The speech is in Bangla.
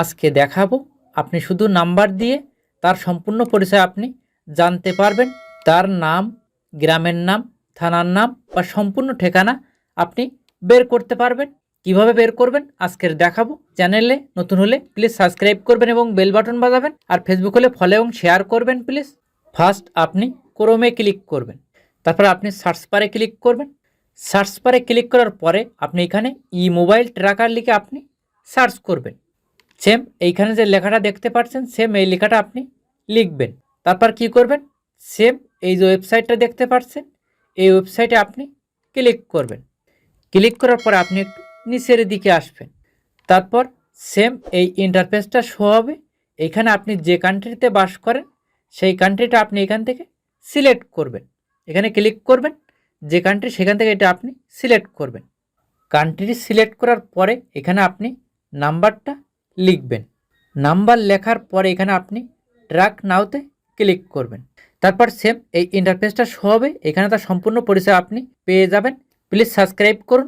আজকে দেখাবো। আপনি শুধু নাম্বার দিয়ে তার সম্পূর্ণ পরিচয় আপনি জানতে পারবেন। তার নাম, গ্রামের নাম, থানার নাম বা সম্পূর্ণ ঠিকানা আপনি বের করতে পারবেন। কীভাবে বের করবেন আজকের দেখাবো। চ্যানেলে নতুন হলে প্লিজ সাবস্ক্রাইব করবেন এবং বেল বাটন বাজাবেন। আর ফেসবুক হলে ফলো এবং শেয়ার করবেন প্লিজ। ফার্স্ট আপনি ক্রোমে ক্লিক করবেন। তারপর আপনি সার্চ পারে ক্লিক করবেন। সার্চ পারে ক্লিক করার পরে আপনি এখানে ই মোবাইল ট্র্যাকার লিখে আপনি সার্চ করবেন। সেম এইখানে যে লেখাটা দেখতে পাচ্ছেন সেম এই লেখাটা আপনি লিখবেন। তারপর কি করবেন? সেম এই যে ওয়েবসাইটটা দেখতে পাচ্ছেন, এই ওয়েবসাইটে আপনি ক্লিক করবেন। ক্লিক করার পরে আপনি একটু নিচের দিকে আসবেন। তারপর সেম এই ইন্টারফেসটা শো হবে। এখানে আপনি যে কান্ট্রিতে বাস করেন, সেই কান্ট্রিটা আপনি এখান থেকে সিলেক্ট করবেন। এখানে ক্লিক করবেন, যে কান্ট্রি সেখান থেকে এটা আপনি সিলেক্ট করবেন। কান্ট্রি সিলেক্ট করার পরে এখানে আপনি নাম্বারটা লিখবেন। নাম্বার লেখার পরে এখানে আপনি ট্র্যাক নাওতে ক্লিক করবেন। তারপর সেম এই ইন্টারফেসটা শো হবে। এখানে তার সম্পূর্ণ পরিষেবা আপনি পেয়ে যাবেন। প্লিজ সাবস্ক্রাইব করুন।